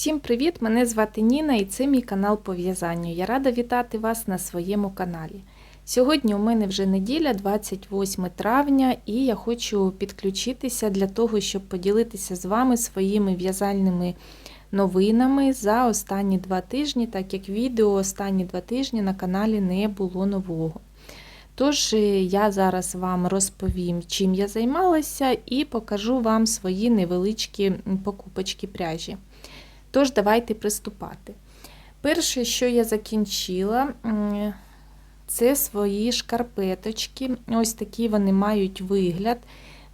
Всім привіт! Мене звати Ніна і це мій канал по в'язанню. Я рада вітати вас на своєму каналі. Сьогодні у мене вже неділя, 28 травня, і я хочу підключитися для того, щоб поділитися з вами своїми в'язальними новинами за останні два тижні, так як відео останні два тижні на каналі не було нового. Тож е, я зараз вам розповім, чим я займалася, і покажу вам свої невеличкі покупочки пряжі. Тож, давайте приступати. Перше, що я закінчила, це свої шкарпеточки. Ось такі вони мають вигляд.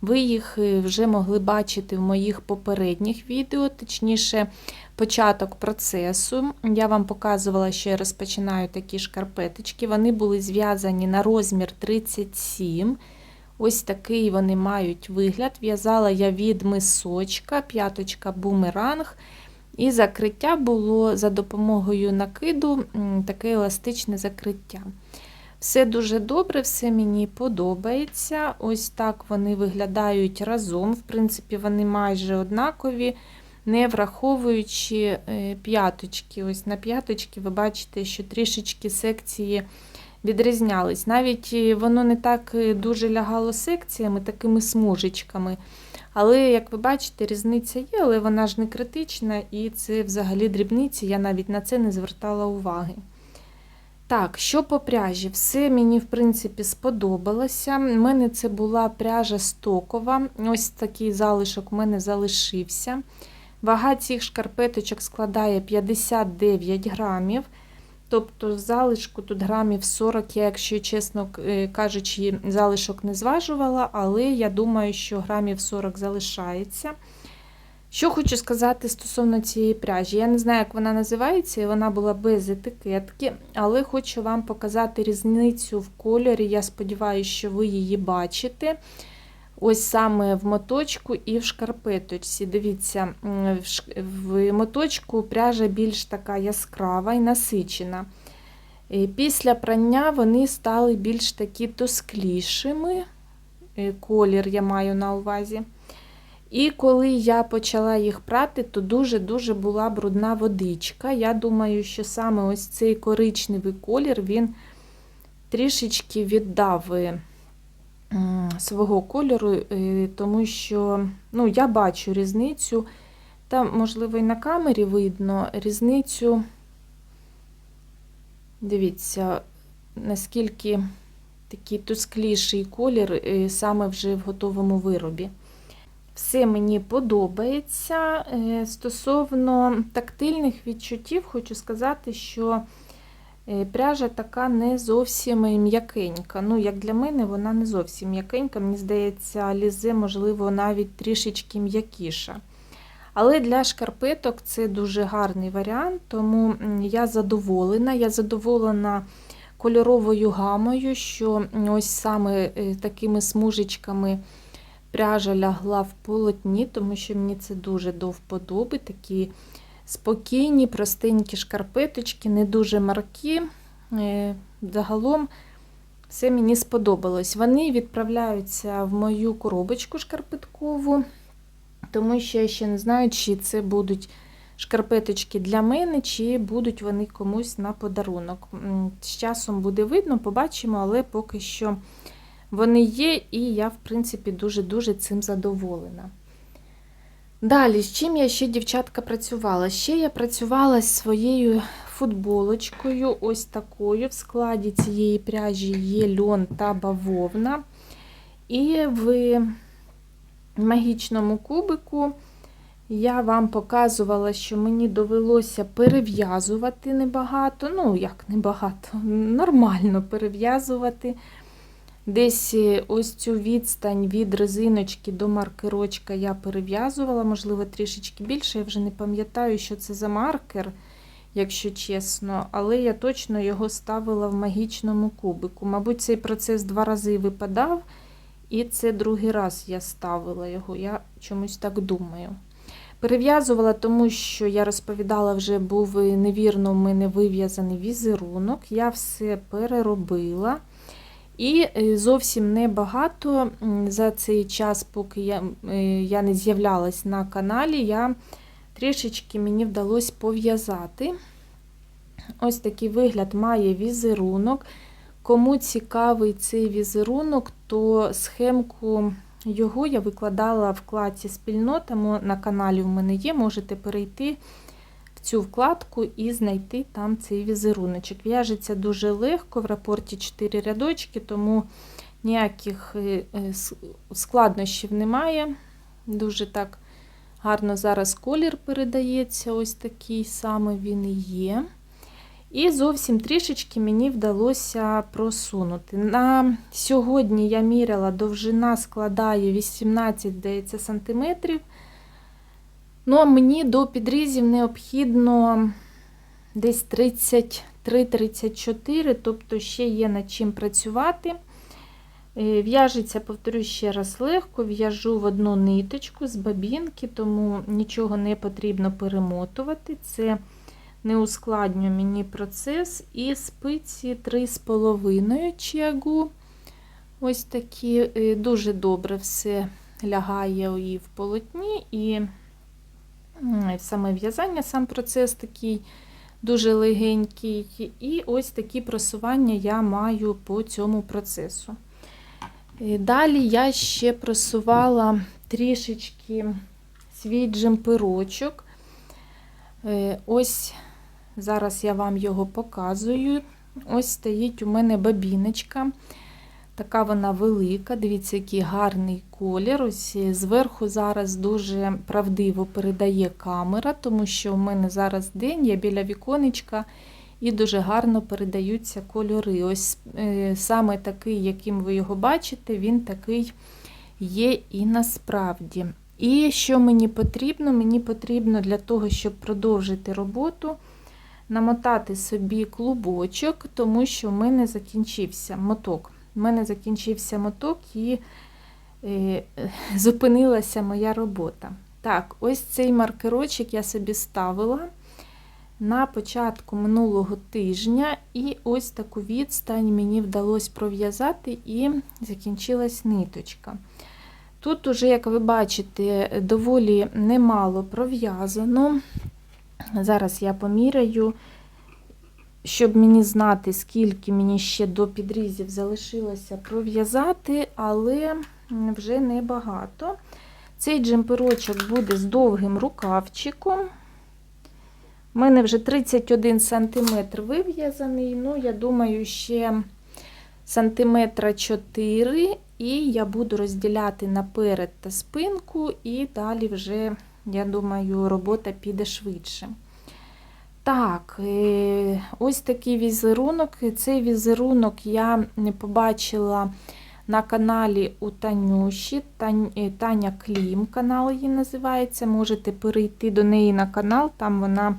Ви їх вже могли бачити в моїх попередніх відео, точніше, початок процесу. Я вам показувала, що я розпочинаю такі шкарпеточки. Вони були зв'язані на розмір 37. Ось такий вони мають вигляд. В'язала я від мисочка, п'яточка бумеранг. І закриття було за допомогою накиду таке еластичне закриття. Все дуже добре, все мені подобається. Ось так вони виглядають разом. В принципі, вони майже однакові, не враховуючи п'яточки. Ось на п'яточки ви бачите, що трішечки секції відрізнялись. Навіть воно не так дуже лягало секціями, такими смужечками. Але, як ви бачите, різниця є, але вона ж не критична, і це взагалі дрібниці, я навіть на це не звертала уваги. Так, що по пряжі? Все мені, в принципі, сподобалося. У мене це була пряжа стокова. Ось такий залишок у мене залишився. Вага цих шкарпеточок складає 59 грамів. Тобто, залишку тут грамів 40, я, якщо чесно кажучи, залишок не зважувала, але я думаю, що грамів 40 залишається. Що хочу сказати стосовно цієї пряжі. Я не знаю, як вона називається, і вона була без етикетки, але хочу вам показати різницю в кольорі. Я сподіваюся, що ви її бачите. Ось саме в моточку і в шкарпеточці. Дивіться, в моточку пряжа більш така яскрава і насичена. Після прання вони стали більш такі тосклішими, колір я маю на увазі. І коли я почала їх прати, то дуже-дуже була брудна водичка. Я думаю, що саме ось цей коричневий колір він трішечки віддав свого кольору, тому що ну, я бачу різницю. Там, можливо, і на камері видно різницю. Дивіться, наскільки такий тускліший колір саме вже в готовому виробі. Все мені подобається. Стосовно тактильних відчуттів, хочу сказати, що пряжа така не зовсім м'якенька. Ну, як для мене, вона не зовсім м'якенька. Мені здається, лізе, можливо, навіть трішечки м'якіша. Але для шкарпеток це дуже гарний варіант, тому я задоволена. Я задоволена кольоровою гамою, що ось саме такими смужечками пряжа лягла в полотні, тому що мені це дуже до вподоби. Такі спокійні, простенькі шкарпеточки, не дуже маркі. Загалом все мені сподобалось. Вони відправляються в мою коробочку шкарпеткову, тому що я ще не знаю, чи це будуть шкарпеточки для мене, чи будуть вони комусь на подарунок. З часом буде видно, побачимо, але поки що вони є, і я, в принципі, дуже-дуже цим задоволена. Далі, з чим я ще, дівчатка, працювала? Ще я працювала з своєю футболочкою, ось такою. В складі цієї пряжі є льон та бавовна. І в магічному кубику я вам показувала, що мені довелося перев'язувати небагато. Ну, як небагато, нормально перев'язувати. Десь ось цю відстань від резиночки до маркерочка я перев'язувала, можливо, трішечки більше. Я вже не пам'ятаю, що це за маркер, якщо чесно, але я точно його ставила в магічному кубику. Мабуть, цей процес два рази випадав, і це другий раз я ставила його, я чомусь так думаю. Перев'язувала, тому що я розповідала, вже був невірно в мене вив'язаний візерунок. Я все переробила. І зовсім небагато за цей час, поки я я не з'являлась на каналі, я трішечки мені вдалося пов'язати. Ось такий вигляд має візерунок. Кому цікавий цей візерунок, то схемку його я викладала в вкладці спільнота. На каналі в мене є, можете перейти цю вкладку і знайти там цей візеруночок. В'яжеться дуже легко, в рапорті 4 рядочки, тому ніяких е, складнощів немає. Дуже так гарно зараз колір передається, ось такий саме він і є. І зовсім трішечки мені вдалося просунути. На сьогодні я міряла, довжина складає 18 здається, сантиметрів. Ну, а мені до підрізів необхідно десь 33-34, тобто ще є над чим працювати. Е, в'яжеться, повторю ще раз, легко, в'яжу в одну ниточку з бабінки, тому нічого не потрібно перемотувати. Це не ускладнює мені процес. І спиці 3,5 чегу. Ось такі, е, дуже добре все лягає і в полотні, і саме в'язання, сам процес такий дуже легенький. І ось такі просування я маю по цьому процесу. Е, далі я ще просувала трішечки свій джемперочок. Е, ось зараз я вам його показую. Ось стоїть у мене бабіночка. Така вона велика. Дивіться, який гарний колір. Ось Зверху зараз дуже правдиво передає камера, тому що у мене зараз день, я біля віконечка і дуже гарно передаються кольори. Ось е, саме такий, яким ви його бачите, він такий є і насправді. І що мені потрібно? Мені потрібно для того, щоб продовжити роботу, намотати собі клубочок, тому що в мене закінчився моток. У мене закінчився моток і е, зупинилася моя робота. Так, ось цей маркерочок я собі ставила на початку минулого тижня, і ось таку відстань мені вдалося пров'язати і закінчилась ниточка. Тут, уже, як ви бачите, доволі немало пров'язано. Зараз я поміряю, щоб мені знати, скільки мені ще до підрізів залишилося пров'язати, але вже небагато. Цей джемперочок буде з довгим рукавчиком. У мене вже 31 см вив'язаний, ну, я думаю, ще сантиметра 4 і я буду розділяти наперед та спинку, і далі вже, я думаю, робота піде швидше. Так, ось такий візерунок. Цей візерунок я побачила на каналі у Танюші. Е, Таня Клім, канал її називається. Можете перейти до неї на канал, там вона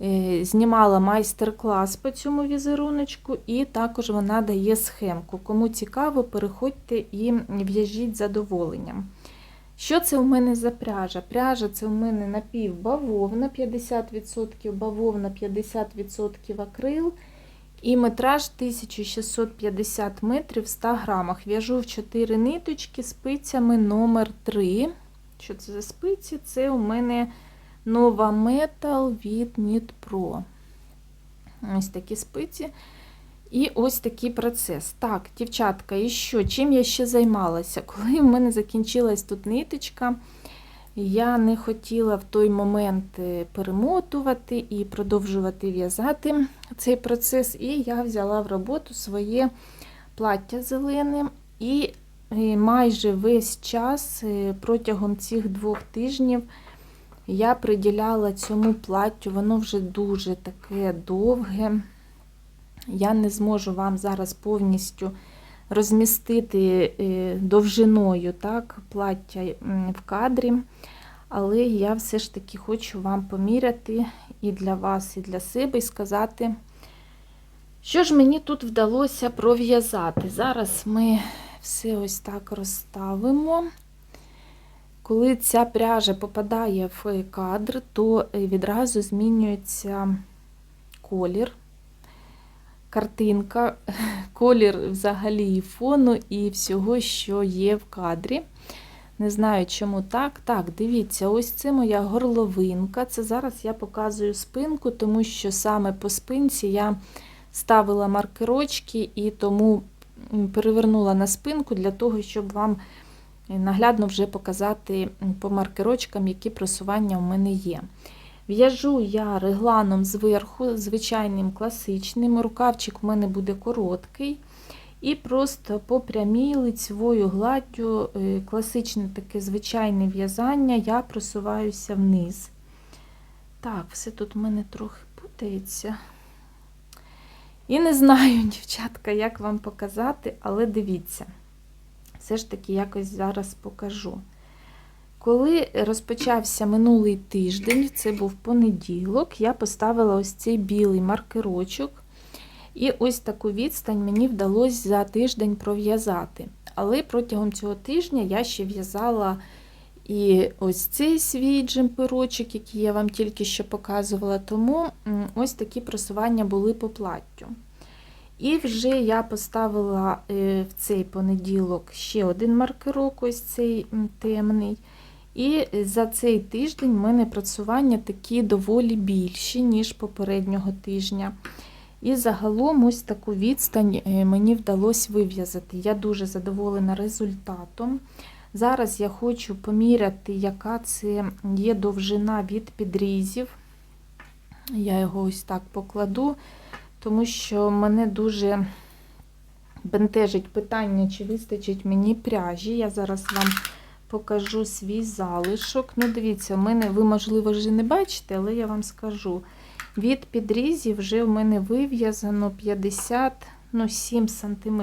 Е, знімала майстер-клас по цьому візеруночку, і також вона дає схемку. Кому цікаво, переходьте і в'яжіть задоволенням. Що це у мене за пряжа? Пряжа це у мене напівбавовна, 50% бавовна, 50% акрил. І метраж 1650 метрів в 100 грамах. В'яжу в 4 ниточки спицями номер 3 Що це за спиці? Це у мене Nova Metal від Knit. Ось такі спиці. І ось такий процес. Так, дівчатка, і що? Чим я ще займалася? Коли в мене закінчилась тут ниточка, я не хотіла в той момент е, перемотувати і продовжувати в'язати цей процес. І я взяла в роботу своє плаття зелене. І е, майже весь час е, протягом цих двох тижнів я приділяла цьому платтю, воно вже дуже таке довге. Я не зможу вам зараз повністю розмістити е, довжиною так, плаття в кадрі, але я все ж таки хочу вам поміряти і для вас, і для себе, і сказати, що ж мені тут вдалося пров'язати. Зараз ми все ось так розставимо. Коли ця пряжа попадає в кадр, то е, відразу змінюється колір, картинка, колір взагалі фону і всього, що є в кадрі. Не знаю, чому так. Так, дивіться, ось це моя горловинка. Це зараз я показую спинку, тому що саме по спинці я ставила маркерочки і тому перевернула на спинку для того, щоб вам наглядно вже показати по маркерочкам, які просування в мене є. В'яжу я регланом зверху, звичайним класичним. Рукавчик в мене буде короткий. І просто по прямій лицевою гладдю, е, класичне таке звичайне в'язання, я просуваюся вниз. Так, все тут в мене трохи путається. І не знаю, дівчатка, як вам показати, але дивіться, все ж таки якось зараз покажу. Коли розпочався минулий тиждень, це був понеділок, я поставила ось цей білий маркерочок. І ось таку відстань мені вдалося за тиждень пров'язати. Але протягом цього тижня я ще в'язала і ось цей свій джемперочок, який я вам тільки що показувала, тому ось такі просування були по платтю. І вже я поставила е, в цей понеділок ще один маркерок, ось цей темний. І за цей тиждень в мене працювання такі доволі більші, ніж попереднього тижня. І загалом ось таку відстань е, мені вдалося вив'язати. Я дуже задоволена результатом. Зараз я хочу поміряти, яка це є довжина від підрізів. Я його ось так покладу, тому що мене дуже бентежить питання, чи вистачить мені пряжі. Я зараз вам покажу свій залишок. Ну, дивіться, у мене, ви, можливо, вже не бачите, але я вам скажу. Від підрізів вже в мене вив'язано 57 см.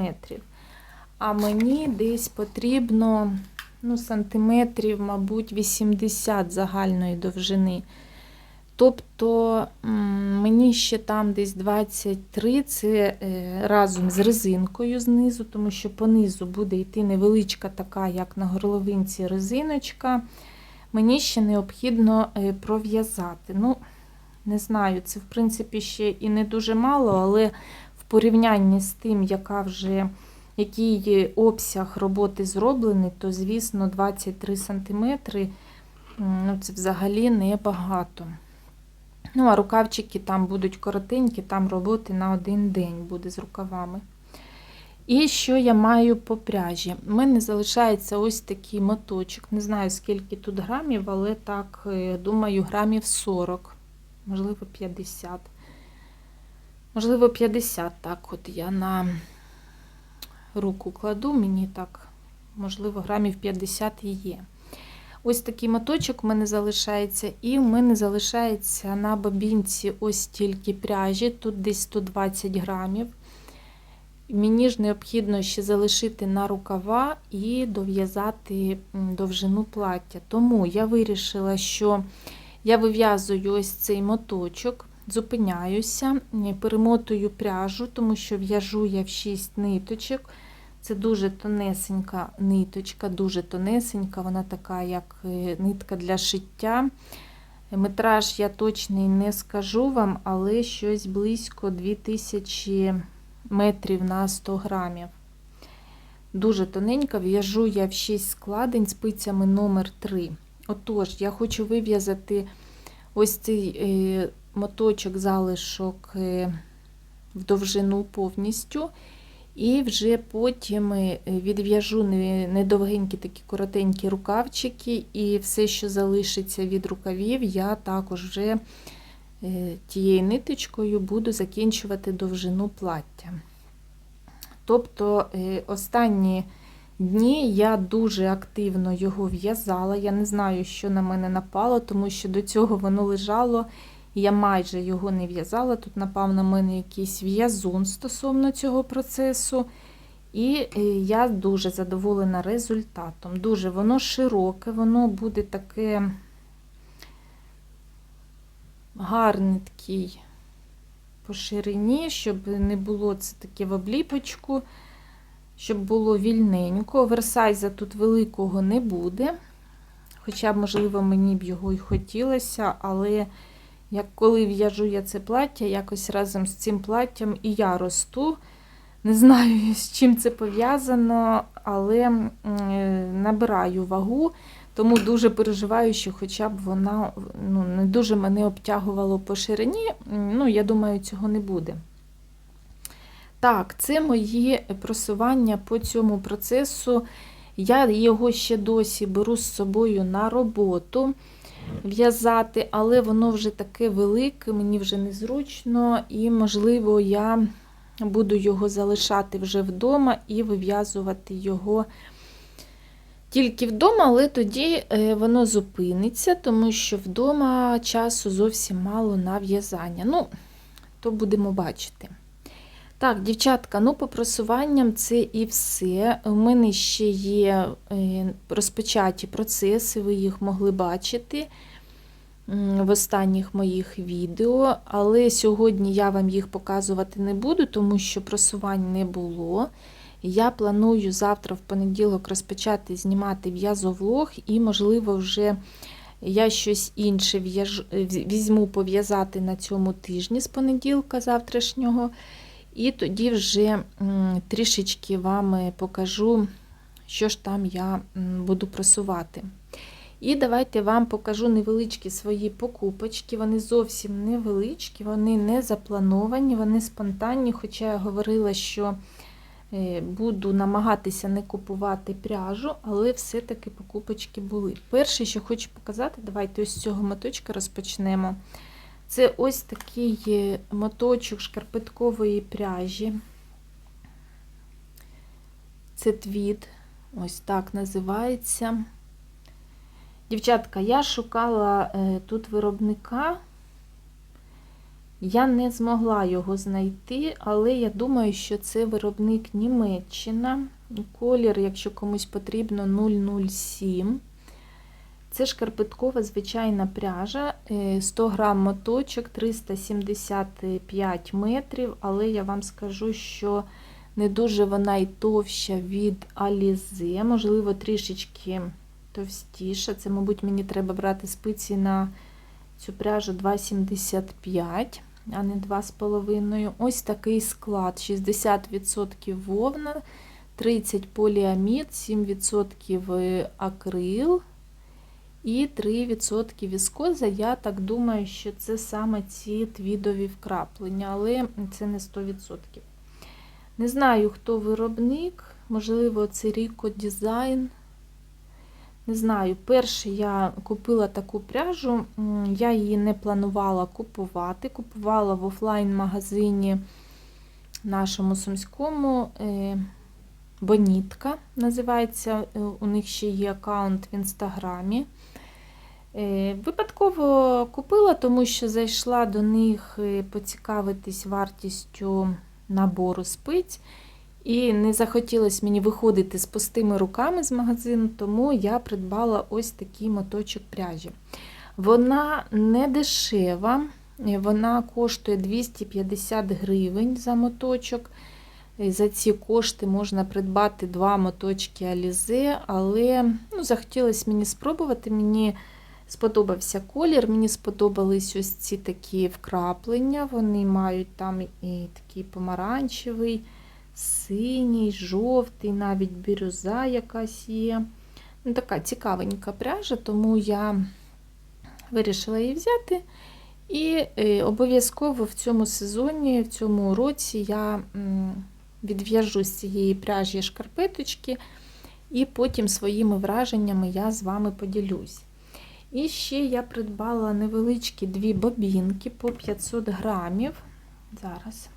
А мені десь потрібно ну, сантиметрів, мабуть, 80 загальної довжини. Тобто мені ще там десь 23, це е, разом з резинкою знизу, тому що понизу буде йти невеличка така, як на горловинці, резиночка. Мені ще необхідно е, пров'язати. Ну, не знаю, це, в принципі, ще і не дуже мало, але в порівнянні з тим, яка вже, який обсяг роботи зроблений, то, звісно, 23 см ну, це взагалі небагато. Ну, а рукавчики там будуть коротенькі, там роботи на один день буде з рукавами. І що я маю по пряжі? У мене залишається ось такий моточок. Не знаю, скільки тут грамів, але так, е, думаю, грамів 40, можливо, 50. Можливо, 50, так, от я на руку кладу, мені так, можливо, грамів 50 і є. Ось такий моточок в мене залишається, і в мене залишається на бобінці ось тільки пряжі, тут десь 120 грамів. Мені ж необхідно ще залишити на рукава і дов'язати довжину плаття. Тому я вирішила, що я вив'язую ось цей моточок, зупиняюся, перемотую пряжу, тому що в'яжу я в 6 ниточок. Це дуже тонесенька ниточка, дуже тонесенька, вона така, як е, нитка для шиття. Метраж я точний не скажу вам, але щось близько 2000 метрів на 100 грамів. Дуже тоненька, в'яжу я в 6 складень спицями номер 3 Отож, я хочу вив'язати ось цей е, моточок залишок е, в довжину повністю. І вже потім е, відв'яжу недовгенькі такі коротенькі рукавчики, і все, що залишиться від рукавів, я також вже е, тією ниточкою буду закінчувати довжину плаття. Тобто е, останні дні я дуже активно його в'язала. Я не знаю, що на мене напало, тому що до цього воно лежало. Я майже його не в'язала. Тут, напав на мене якийсь в'язун стосовно цього процесу. І е, я дуже задоволена результатом. Дуже воно широке, воно буде таке гарне такий по ширині, щоб не було це таке в обліпочку, щоб було вільненько. Оверсайза тут великого не буде. Хоча, можливо, мені б його і хотілося, але. Як коли в'яжу я це плаття, якось разом з цим платтям і я росту. Не знаю, з чим це пов'язано, але набираю вагу, тому дуже переживаю, що хоча б вона ну, не дуже мене обтягувала по ширині. Ну, я думаю, цього не буде. Так, це мої просування по цьому процесу. Я його ще досі беру з собою на роботу в'язати, але воно вже таке велике, мені вже незручно, і, можливо, я буду його залишати вже вдома і вив'язувати його тільки вдома, але тоді е, воно зупиниться, тому що вдома часу зовсім мало на в'язання. Ну, то будемо бачити. Так, дівчатка, ну по просуванням це і все. У мене ще є е, розпочаті процеси, ви їх могли бачити в останніх моїх відео, але сьогодні я вам їх показувати не буду, тому що просувань не було. Я планую завтра в понеділок розпочати знімати в'язовлог і, можливо, вже я щось інше в'яж- візьму пов'язати на цьому тижні з понеділка завтрашнього. І тоді вже трішечки вам е, покажу, що ж там я буду просувати. І давайте вам покажу невеличкі свої покупочки. Вони зовсім невеличкі, вони не заплановані, вони спонтанні, хоча я говорила, що е, буду намагатися не купувати пряжу, але все-таки покупочки були. Перше, що хочу показати, давайте ось з цього моточка розпочнемо. Це ось такий е, моточок шкарпеткової пряжі. Це твіт, ось так називається. Дівчатка, я шукала е, тут виробника, я не змогла його знайти, але я думаю, що це виробник Німеччина. Колір, якщо комусь потрібно, 007. Це шкарпеткова звичайна пряжа, е, 100 грам моточок, 375 метрів, але я вам скажу, що не дуже вона і товща від Alize, можливо, трішечки товстіша. Це, мабуть, мені треба брати спиці на цю пряжу 2,75, а не 2,5. Ось такий склад: 60% вовна, 30 поліамід, 7% акрил. І 3% віскоза. Я так думаю, що це саме ці твідові вкраплення, але це не 100%. Не знаю, хто виробник, можливо, це Rico Design. Не знаю, перше я купила таку пряжу, я її не планувала купувати. Купувала в офлайн-магазині нашому сумському. Бонітка називається, у них ще є аккаунт в інстаграмі. Випадково купила, тому що зайшла до них поцікавитись вартістю набору спиць. І не захотілося мені виходити з пустими руками з магазину, тому я придбала ось такий моточок пряжі. Вона не дешева, вона коштує 250 гривень за моточок. За ці кошти можна придбати два моточки Alize, але ну, захотілося мені спробувати. Мені сподобався колір, мені сподобались ось ці такі вкраплення. Вони мають там і такий помаранчевий, синій, жовтий, навіть бірюза якась є. Ну, Така цікавенька пряжа, тому я вирішила її взяти. І обов'язково в цьому сезоні, в цьому році я відв'яжу з цієї пряжі шкарпеточки, і потім своїми враженнями я з вами поділюсь. І ще я придбала невеличкі дві бобінки по 500 грамів. Зараз.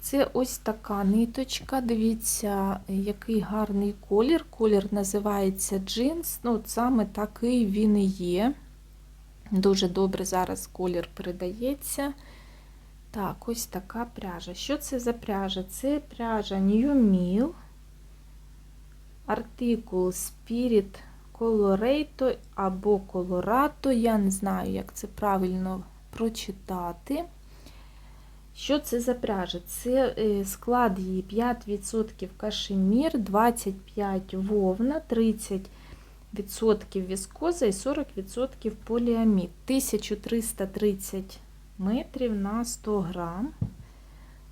Це ось така ниточка. Дивіться, який гарний колір. Колір називається джинс. Ну, саме такий він і є. Дуже добре зараз колір передається. Так, ось така пряжа. Що це за пряжа? Це пряжа New Mill, артикул Spirit Colorato або Colorato, я не знаю, як це правильно прочитати. Що це за пряжа? Це склад її 5% кашемір, 25 вовна, 30% віскоза і 40% поліамід. 1330 метрів на 100 грам.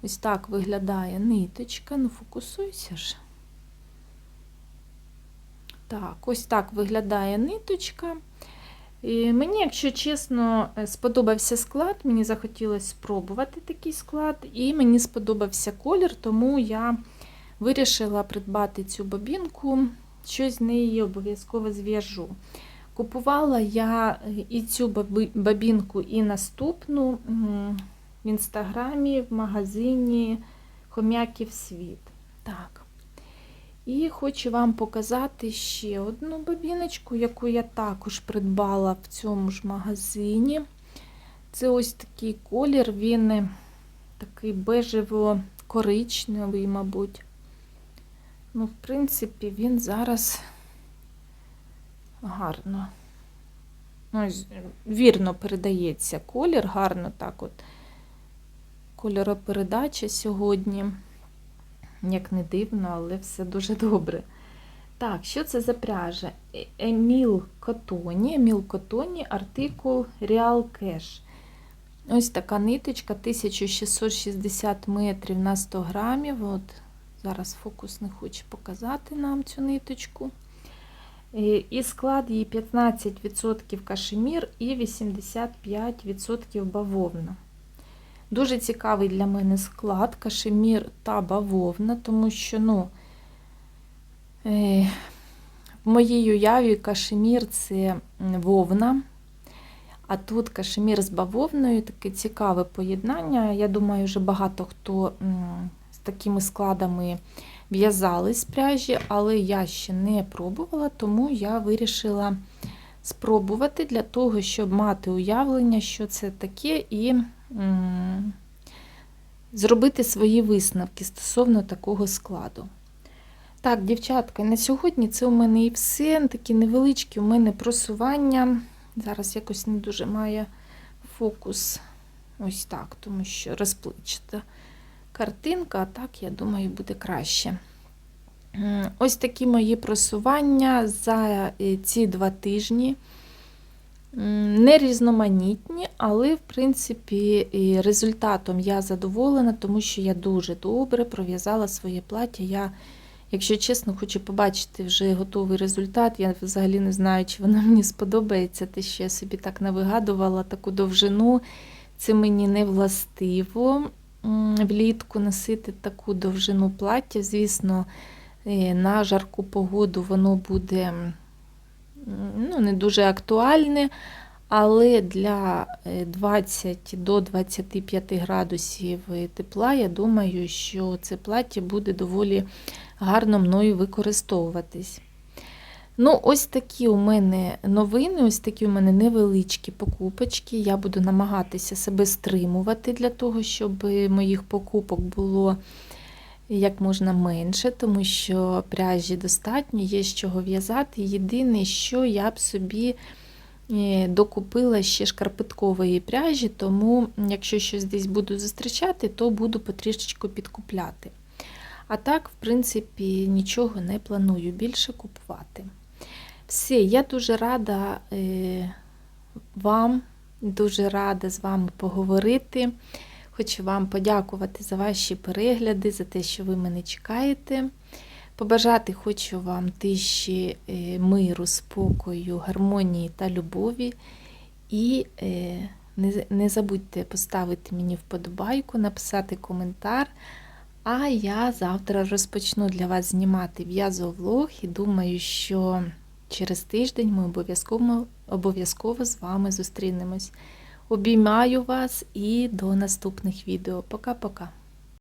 Ось так виглядає ниточка. Ну, фокусуйся ж. Так, ось так виглядає ниточка. І мені, якщо чесно, е, сподобався склад, мені захотілося спробувати такий склад, і мені сподобався колір, тому я вирішила придбати цю бобінку, щось з неї обов'язково зв'яжу. Купувала я е, і цю бобінку, і наступну в інстаграмі, в магазині Хом'яків світ. Так. І хочу вам показати ще одну бобіночку, яку я також придбала в цьому ж магазині. Це ось такий колір, він такий бежево-коричневий, мабуть. Ну, в принципі, він зараз гарно. Ну, вірно передається колір, гарно так от. Кольоропередача сьогодні. Як не дивно, але все дуже добре. Так, що це за пряжа? Е- Еміл Котоні, Еміл Котоні, артикул Real Cash. Ось така ниточка 1660 метрів на 100 грамів. От зараз фокус не хоче показати нам цю ниточку. Е, І склад її 15% кашемір і 85% бавовна. Дуже цікавий для мене склад кашемір та бавовна, тому що, ну, е, в моїй уяві кашемір це вовна, а тут кашемір з бавовною таке цікаве поєднання. Я думаю, вже багато хто з такими складами в'язали з пряжі, але я ще не пробувала, тому я вирішила спробувати для того, щоб мати уявлення, що це таке, і зробити свої висновки стосовно такого складу. Так, дівчатка, на сьогодні це у мене і все. Такі невеличкі у мене просування. Зараз якось не дуже має фокус. Ось так, тому що розпливчата картинка, а так, я думаю, буде краще. Ось такі мої просування за е, ці два тижні. Не різноманітні, але, в принципі, результатом я задоволена, тому що я дуже добре пров'язала своє плаття. Я, якщо чесно, хочу побачити вже готовий результат. Я взагалі не знаю, чи воно мені сподобається, те, що я собі так навигадувала таку довжину. Це мені не властиво влітку носити таку довжину плаття. Звісно, е, на жарку погоду воно буде ну, не дуже актуальне, але для е, 20 до 25 градусів тепла, я думаю, що це плаття буде доволі гарно мною використовуватись. Ну, ось такі у мене новини, ось такі у мене невеличкі покупочки. Я буду намагатися себе стримувати для того, щоб моїх покупок було як можна менше, тому що пряжі достатньо, є з чого в'язати. Єдине, що я б собі е, докупила ще шкарпеткової пряжі, тому якщо щось десь буду зустрічати, то буду потрішечку підкупляти. А так, в принципі, нічого не планую більше купувати. Все, я дуже рада е, вам, дуже рада з вами поговорити. Хочу вам подякувати за ваші перегляди, за те, що ви мене чекаєте. Побажати хочу вам тиші е, миру, спокою, гармонії та любові. І е, не, забудьте поставити мені вподобайку, написати коментар. А я завтра розпочну для вас знімати в'язовлог і думаю, що через тиждень ми обов'язково обов'язково з вами зустрінемось. Обіймаю вас і до наступних відео. Пока-пока.